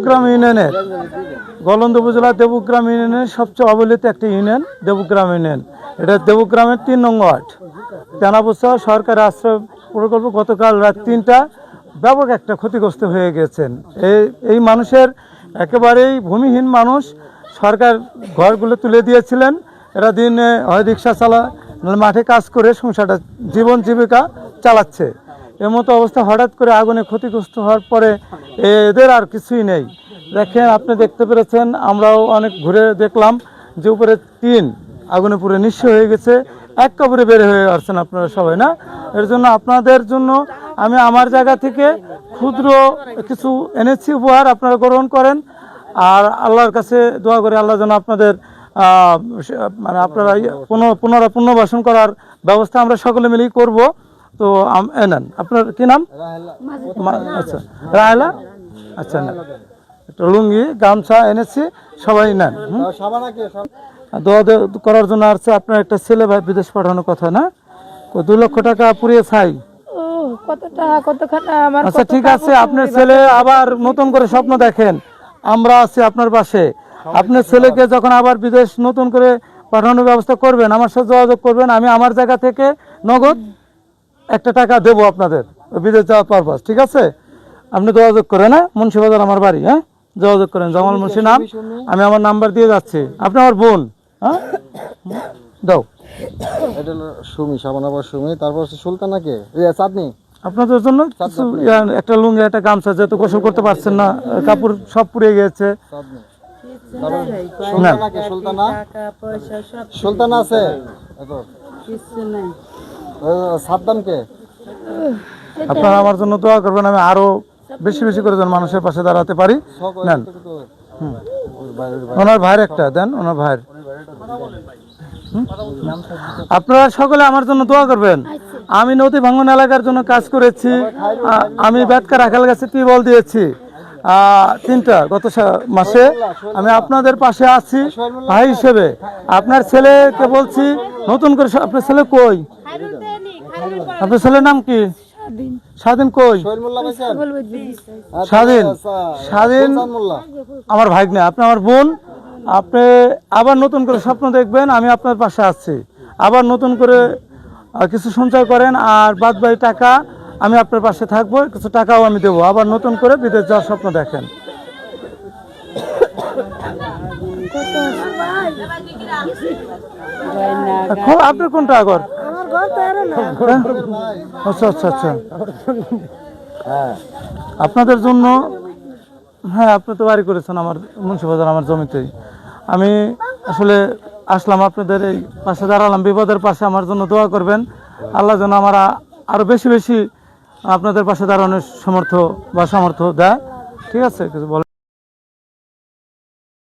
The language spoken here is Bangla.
দেবগ্রাম ইউনিয়নের, গলন্দ উপজেলা দেবগ্রাম ইউনিয়নের সবচেয়ে অবহেলিত একটা ইউনিয়ন, দেবগ্রাম ইউনিয়ন। এটা দেবগ্রামের তিন নং ওয়ার্ড। তেনাবস্থা সরকারি আশ্রয় প্রকল্প গতকাল রাত তিনটা ব্যাপক একটা ক্ষতিগ্রস্ত হয়ে গেছেন। এই এই মানুষের একেবারেই ভূমিহীন মানুষ সরকার ঘরগুলো তুলে দিয়েছিলেন। এরা দিনে হয় রিক্সা চালা, মাঠে কাজ করে সংসারটা, জীবন জীবিকা চালাচ্ছে। এর মতো অবস্থা হঠাৎ করে আগুনে ক্ষতিগ্রস্ত হওয়ার পরে এদের আর কিছুই নেই। দেখেন, আপনি দেখতে পেরেছেন, আমরাও অনেক ঘুরে দেখলাম যে উপরে তিন আগুনে পুরো নিঃস্ব হয়ে গেছে। এক কাপড়ে বের হয়ে আসছেন আপনারা সবাই, না? এর জন্য আপনাদের জন্য আমি আমার জায়গা থেকে ক্ষুদ্র কিছু এনেছি, উপহার আপনারা গ্রহণ করেন। আর আল্লাহর কাছে দোয়া করে, আল্লাহ যেন আপনাদের মানে আপনারা পুনঃ- পুনরায় পুনর্বাসন করার ব্যবস্থা আমরা সকলে মিলেই করব। তো আম- এ নেন। আপনার কি নাম? আচ্ছা। রায়লা আচ্ছা নেন। একটা লুঙ্গি গামছা এনেছি সবাই নেন? দোয়া দে- করার জন্য আসছে আপনার একটা ছেলে ভাই বিদেশ পাঠানোর কথা না? কো- দু লক্ষ টাকা পুড়িয়ে ছাই। ও কত টাকা কতখানা আমার আচ্ছা ঠিক আছে আপনার ছেলে আবার নতুন করে স্বপ্ন দেখেন। আমরা আছি আপনার পাশে। আপনার ছেলেকে যখন আবার বিদেশ নতুন করে পাঠানোর ব্যবস্থা করবেন আমার সাথে যোগাযোগ করবেন। আমি আমার জায়গা থেকে নগদ একটা টাকা দেবো আপনাদের ওই বিদেশ যাওয়ার পারপাস ঠিক আছে? আপনি যোগাযোগ করেন হ্যাঁ? মুন্সিবাজার আমার বাড়ি হ্যাঁ? যোগাযোগ করেন জামাল মুন্সি নাম আমি আমার নাম্বার দিয়ে যাচ্ছি। আপনি আমার বোন হ্যাঁ? দাও। এটা সুমি সাবানাবার সুমি তারপর চাঁদনি। আপনাদের জন্য একটা লুঙ্গি একটা গামছা যেহেতু গোসল করতে পারছেন না কাপড় সব পুড়ে সুলতানা টাকা পয়সা সব সুলতানা আছে? এত কিছু নাই। সাদ্দামকে আপনারা আমার জন্য দোয়া করবেন আমি আরও বেশি বেশি করে যেন মানুষের পাশে দাঁড়াতে পারি। নেন। ওনার ভাইয়ের একটা দেন ওনার ভাইয়ের। আপনারা সকলে আমার জন্য দোয়া করবেন। আমি নদী ভাঙন এলাকার জন্য কাজ করেছি। আমি ব্যাটকা রাখাল গাছে টিউবওয়েল দিয়েছি। তিনটা গত সা- মাসে আমি আপনাদের পাশে আছি ভাই হিসেবে। আপনার ছেলেকে বলছি নতুন করে আপনার ছেলে কই? আপনার ছেলের নাম কি? স্বাধীন। স্বাধীন কই? মোল্লা পাইছেন বলব দিদি স্বাধীন। স্বাধীন আমার ভাগ্নে আপনি আমার বোন। আপনি আবার নতুন করে স্বপ্ন দেখবেন আমি আপনার পাশে আছি। আবার নতুন করে কিছু সঞ্চয় করেন আর বাদ বাকি টাকা আমি আপনার পাশে থাকব, কিছু টাকাও আমি দেবো। আবার নতুন করে বিদেশ যাওয়ার স্বপ্ন দেখেন। আপনার কোনটা আগর? আচ্ছা আচ্ছা আচ্ছা। আপনাদের জন্য হ্যাঁ আপনি তো বাড়ি করেছেন আমার, মুন্সিবাজার আমার জমিতেই। আমি আসলে আসলাম আপনাদের এই পাশে দাঁড়ালাম। বিপদের পাশে আমার জন্য দোয়া করবেন। আল্লাহ যেন আমার আ- আরও বেশি বেশি আপনাদের পাশে দাঁড়ানোর সমর্থ বা সামর্থ্য দেয়। ঠিক আছে কিছু বলেন